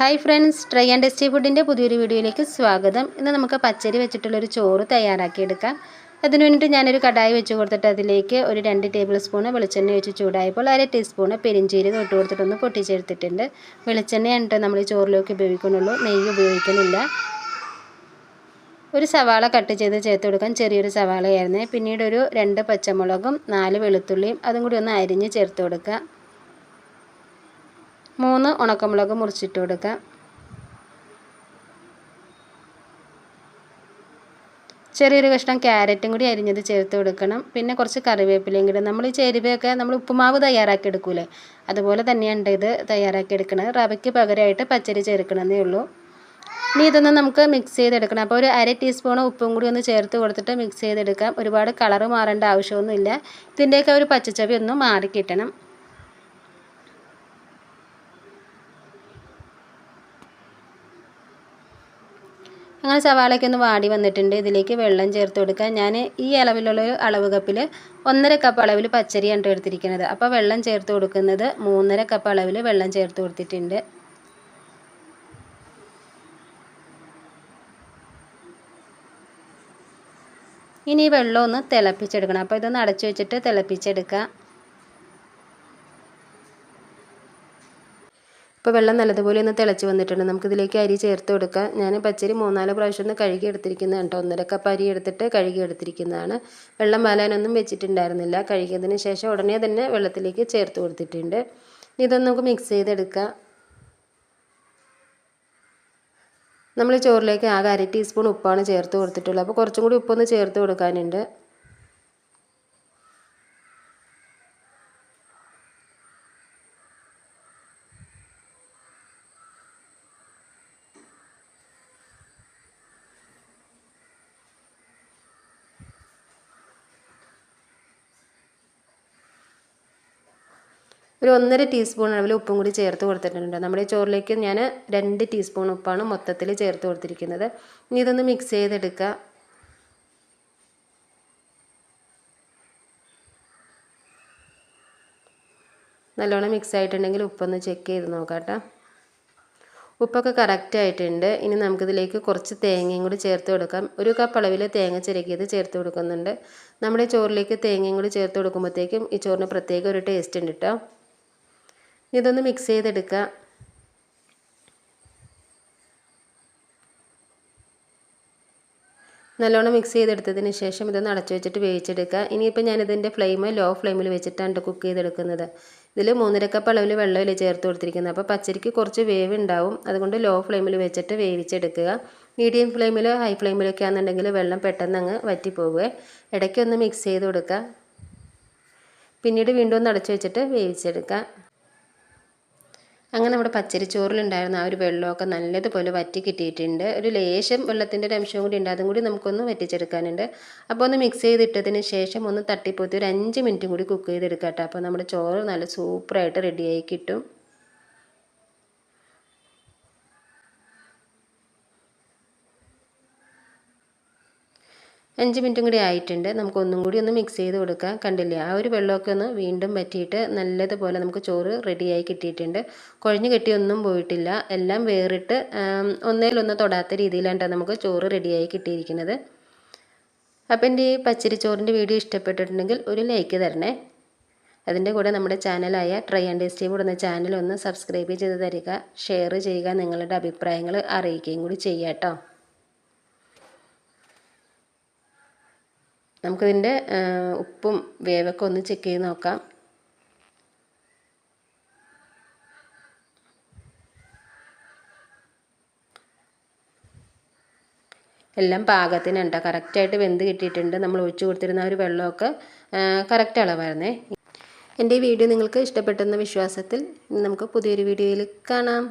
Hi friends try and tasty ഫുഡിന്റെ പുതിയൊരു വീഡിയോയിലേക്ക് സ്വാഗതം. ഇന്ന് നമുക്ക് പച്ചരി വെച്ചിട്ടുള്ളൊരു ചോറ് തയ്യാറാക്കിയെടുക്കാം. അതിന് വേണ്ടിയിട്ട് ഞാനൊരു കടായി വെച്ച് കൊടുത്തിട്ട് അതിലേക്ക് ഒരു രണ്ട് ടേബിൾ സ്പൂണ് വെളിച്ചെണ്ണ ഒഴിച്ച് ചൂടായപ്പോൾ അര ടീസ്പൂണ് പെരിഞ്ചീരകം ഇട്ട് കൊടുത്തിട്ടൊന്ന് പൊട്ടിച്ചെടുത്തിട്ടുണ്ട്. വെളിച്ചെണ്ണയാണ് നമ്മൾ ഈ ചോറിലേക്ക് ഉപയോഗിക്കുന്നുള്ളൂ. നെയ്യ് ഉപയോഗിക്കുന്നില്ല. ഒരു സവാള കട്ട് ചെയ്ത് ചേർത്ത് കൊടുക്കാൻ ചെറിയൊരു സവാളയായിരുന്നേ. പിന്നീട് ഒരു രണ്ട് പച്ചമുളകും നാല് വെളുത്തുള്ളിയും അതും കൂടി ഒന്ന് അരിഞ്ഞ് ചേർത്ത് കൊടുക്കുക. മൂന്ന് ഉണക്കമുളക് മുറിച്ചിട്ട് കൊടുക്കുക ചെറിയൊരു കഷ്ണം ക്യാരറ്റും കൂടി അരിഞ്ഞത് ചേർത്ത് കൊടുക്കണം. പിന്നെ കുറച്ച് കറിവേപ്പിലയും കൂടി. നമ്മൾ ഈ ചേരുവയൊക്കെ നമ്മൾ ഉപ്പുമാവ് തയ്യാറാക്കി എടുക്കൂലേ? അതുപോലെ തന്നെയാണ് ഇത് തയ്യാറാക്കി എടുക്കുന്നത് റവയ്ക്ക് പകരമായിട്ട് പച്ചരി ചേർക്കണമെന്നേ ഉള്ളൂ. ഇനി ഇതൊന്ന് നമുക്ക് മിക്സ് ചെയ്തെടുക്കണം. അപ്പോൾ ഒരു അര ടീസ്പൂൺ ഉപ്പും കൂടി ഒന്ന് ചേർത്ത് കൊടുത്തിട്ട് മിക്സ് ചെയ്തെടുക്കാം. ഒരുപാട് കളറ് മാറേണ്ട ആവശ്യമൊന്നുമില്ല. ഇതിന്റെയൊക്കെ ഒരു പച്ചച്ചവി ഒന്ന് മാറിക്കിട്ടണം. അങ്ങനെ സവാളയ്ക്ക് ഒന്ന് വാടി വന്നിട്ടുണ്ട്. ഇതിലേക്ക് വെള്ളം ചേർത്ത് കൊടുക്കുക. ഞാൻ ഈ അളവിലുള്ള അളവ് കപ്പിൽ ഒന്നര കപ്പ് അളവിൽ പച്ചരിയാണ് എടുത്തിരിക്കുന്നത്. അപ്പോൾ വെള്ളം ചേർത്ത് കൊടുക്കുന്നത് മൂന്നര കപ്പ് അളവിൽ വെള്ളം ചേർത്ത് കൊടുത്തിട്ടുണ്ട്. ഇനി ഈ വെള്ളം ഒന്ന് തിളപ്പിച്ചെടുക്കണം. അപ്പോൾ ഇതൊന്ന് അടച്ചു വെച്ചിട്ട് തിളപ്പിച്ചെടുക്കുക. ഇപ്പോൾ വെള്ളം നല്ലതുപോലെ ഒന്ന് തിളച്ച് വന്നിട്ടുണ്ട്. നമുക്കിതിലേക്ക് അരി ചേർത്ത് കൊടുക്കാം. ഞാൻ പച്ചരി മൂന്നാൽ പ്രാവശ്യം ഒന്ന് കഴുകി എടുത്തിരിക്കുന്നത് കേട്ടോ. ഒന്നര കപ്പ് അരി എടുത്തിട്ട് കഴുകി എടുത്തിരിക്കുന്നതാണ്. വെള്ളം വാലാനൊന്നും വെച്ചിട്ടുണ്ടായിരുന്നില്ല. കഴുകിയതിന് ശേഷം ഉടനെ തന്നെ വെള്ളത്തിലേക്ക് ചേർത്ത് കൊടുത്തിട്ടുണ്ട്. ഇതൊന്ന് നമുക്ക് മിക്സ് ചെയ്തെടുക്കാം. നമ്മൾ ചോറിലേക്ക് ആകെ അര ടീസ്പൂൺ ഉപ്പാണ് ചേർത്ത് കൊടുത്തിട്ടുള്ളത്. അപ്പോൾ കുറച്ചും കൂടി ഉപ്പൊന്ന് ചേർത്ത് കൊടുക്കാനുണ്ട്. ഒരു ഒന്നര ടീസ്പൂൺ അളവിൽ ഉപ്പും കൂടി ചേർത്ത് കൊടുത്തിട്ടുണ്ട്. നമ്മുടെ ചോറിലേക്ക് ഞാൻ രണ്ട് ടീസ്പൂൺ ഉപ്പാണ് മൊത്തത്തിൽ ചേർത്ത് കൊടുത്തിരിക്കുന്നത്. ഇനി ഇതൊന്ന് മിക്സ് ചെയ്തെടുക്കുക നല്ലോണം മിക്സ് ആയിട്ടുണ്ടെങ്കിൽ ഉപ്പൊന്ന് ചെക്ക് ചെയ്ത് നോക്കാം ഉപ്പൊക്കെ കറക്റ്റ് ആയിട്ടുണ്ട്. ഇനി നമുക്കിതിലേക്ക് കുറച്ച് തേങ്ങയും കൂടി ചേർത്ത് കൊടുക്കാം. ഒരു കപ്പ് അളവിൽ തേങ്ങ ചിരകിയത് ചേർത്ത് കൊടുക്കുന്നുണ്ട്. നമ്മുടെ ചോറിലേക്ക് തേങ്ങയും കൂടി ചേർത്ത് കൊടുക്കുമ്പോഴത്തേക്കും ഈ ചോറിന് പ്രത്യേക ഒരു ടേസ്റ്റ് ഉണ്ട് കേട്ടോ ഇതൊന്ന് മിക്സ് ചെയ്തെടുക്കുക നല്ലോണം മിക്സ് ചെയ്തെടുത്തതിന് ശേഷം ഇതൊന്ന് അടച്ചു വെച്ചിട്ട് വേവിച്ചെടുക്കുക ഇനിയിപ്പോൾ ഞാനിതിന്റെ ഫ്ലെയിം ലോ ഫ്ലെയിമിൽ വെച്ചിട്ടാണ് കുക്ക് ചെയ്തെടുക്കുന്നത്. ഇതിൽ മൂന്നര കപ്പ് അളവിൽ വെള്ളമില്ല ചേർത്ത് കൊടുത്തിരിക്കുന്നത്. അപ്പോൾ പച്ചരിക്ക് കുറച്ച് വേവ് ഉണ്ടാവും. അതുകൊണ്ട് ലോ ഫ്ലെയിമിൽ വെച്ചിട്ട് വേവിച്ചെടുക്കുക. മീഡിയം ഫ്ലെയിമിൽ ഹൈ ഫ്ലെയിമിലൊക്കെ ആണെന്നുണ്ടെങ്കിൽ വെള്ളം പെട്ടെന്ന് അങ്ങ് വറ്റിപ്പോവുക ഇടയ്ക്കൊന്ന് മിക്സ് ചെയ്ത് കൊടുക്കുക പിന്നീട് വീണ്ടും ഒന്ന് അടച്ചു വെച്ചിട്ട് വേവിച്ചെടുക്കുക അങ്ങനെ നമ്മുടെ പച്ചരിച്ചോറിലുണ്ടായിരുന്ന ആ ഒരു വെള്ളമൊക്കെ നല്ലതുപോലെ വറ്റി കിട്ടിയിട്ടുണ്ട്. ഒരു ലേശം വെള്ളത്തിന്റെ ഒരു അംശവും കൂടി ഉണ്ട്. അതും കൂടി നമുക്കൊന്ന് വറ്റിച്ചെടുക്കാനുണ്ട്. അപ്പോൾ ഒന്ന് മിക്സ് ചെയ്തിട്ടതിന് ശേഷം ഒന്ന് തട്ടിപ്പോത്തി ഒരു അഞ്ച് മിനിറ്റും കൂടി കുക്ക് ചെയ്തെടുക്കാം കേട്ടോ. അപ്പോൾ നമ്മുടെ ചോറ് നല്ല സൂപ്പറായിട്ട് റെഡിയായി കിട്ടും. അഞ്ച് മിനിറ്റും കൂടി ആയിട്ടുണ്ട്. നമുക്ക് ഒന്നും കൂടി ഒന്ന് മിക്സ് ചെയ്ത് കൊടുക്കാം. കണ്ടില്ലേ? ആ ഒരു വെള്ളമൊക്കെ ഒന്ന് വീണ്ടും പറ്റിയിട്ട് നല്ലതുപോലെ നമുക്ക് ചോറ് റെഡിയായി കിട്ടിയിട്ടുണ്ട്. കുഴഞ്ഞു കെട്ടിയൊന്നും പോയിട്ടില്ല. എല്ലാം വേറിട്ട് ഒന്നേലൊന്ന് തൊടാത്ത രീതിയിലാണ് നമുക്ക് ചോറ് റെഡിയായി കിട്ടിയിരിക്കുന്നത്. അപ്പം എന്റെ ഈ പച്ചരി ചോറിന്റെ വീഡിയോ ഇഷ്ടപ്പെട്ടിട്ടുണ്ടെങ്കിൽ ഒരു ലൈക്ക് തരണേ. അതിന്റെ കൂടെ നമ്മുടെ ചാനലായ ട്രൈ ആൻഡ് ടേസ്റ്റി കൂടെ എന്ന ചാനൽ ഒന്ന് സബ്സ്ക്രൈബ് ചെയ്ത് തരിക. ഷെയർ ചെയ്യുക നിങ്ങളുടെ അഭിപ്രായങ്ങൾ അറിയിക്കുകയും കൂടി ചെയ്യാം കേട്ടോ. നമുക്കിതിന്റെ ഉപ്പും വേവൊക്കെ ഒന്ന് ചെക്ക് ചെയ്ത് നോക്കാം. എല്ലാം പാകത്തിനുണ്ട്. കറക്റ്റായിട്ട് വെന്ത് കിട്ടിയിട്ടുണ്ട്. നമ്മൾ ഒഴിച്ചു കൊടുത്തിരുന്ന ഒരു വെള്ളമൊക്കെ കറക്റ്റ് അളവായിരുന്നേ. എന്റെ ഈ വീഡിയോ നിങ്ങൾക്ക് ഇഷ്ടപ്പെട്ടെന്ന വിശ്വാസത്തിൽ നമുക്ക് പുതിയൊരു വീഡിയോയിൽ കാണാം.